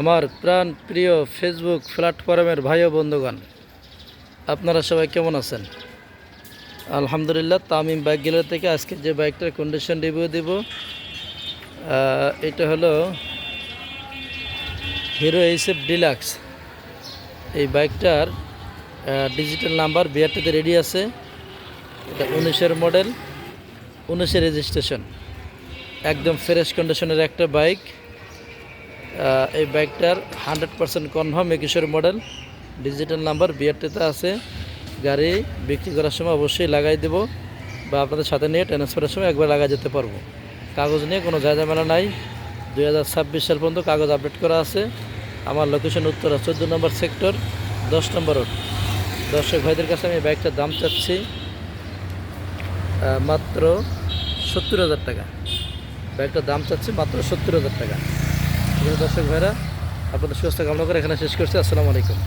আমার প্রাণ প্রিয় ফেসবুক প্ল্যাটফর্মের ভাই ও বন্ধুগণ, আপনারা সবাই কেমন আছেন? আলহামদুলিল্লাহ, তামিম বাইক গ্যালারি থেকে আজকে যে বাইকটার কন্ডিশন রিভিউ দেব এটা হলো হিরো এইসএফ ডিলাক্স এই বাইকটার ডিজিটাল নাম্বার বিআরটিতে রেডি আছে। এটা উনিশের মডেল উনিশের রেজিস্ট্রেশন একদম ফ্রেশ কন্ডিশনের একটা বাইক এই বাইকটার হান্ড্রেড পার্সেন্ট কনফার্ম একুশের মডেল। ডিজিটাল নাম্বার বিআরটিতে আছে। গাড়ি বিক্রি করার সময় অবশ্যই লাগাই দেবো বা আপনাদের সাথে নিয়ে ট্রান্সফারের সময় একবার লাগা যেতে পারব। কাগজ নিয়ে কোনো ঝামেলা নাই। দুই হাজার ছাব্বিশ সাল পর্যন্ত কাগজ আপডেট করা আছে। আমার লোকেশন উত্তরা চোদ্দ নম্বর সেক্টর, দশ নম্বর রোড। দর্শক ভাইদের কাছে আমি বাইকটার দাম চাচ্ছি মাত্র সত্তর হাজার টাকা। বাইকটার দাম চাচ্ছি মাত্র সত্তর হাজার টাকা। দর্শক ভাইরা আপনাদের সুস্থ কামনা করে এখানে শেষ করছি। আসসালামু আলাইকুম।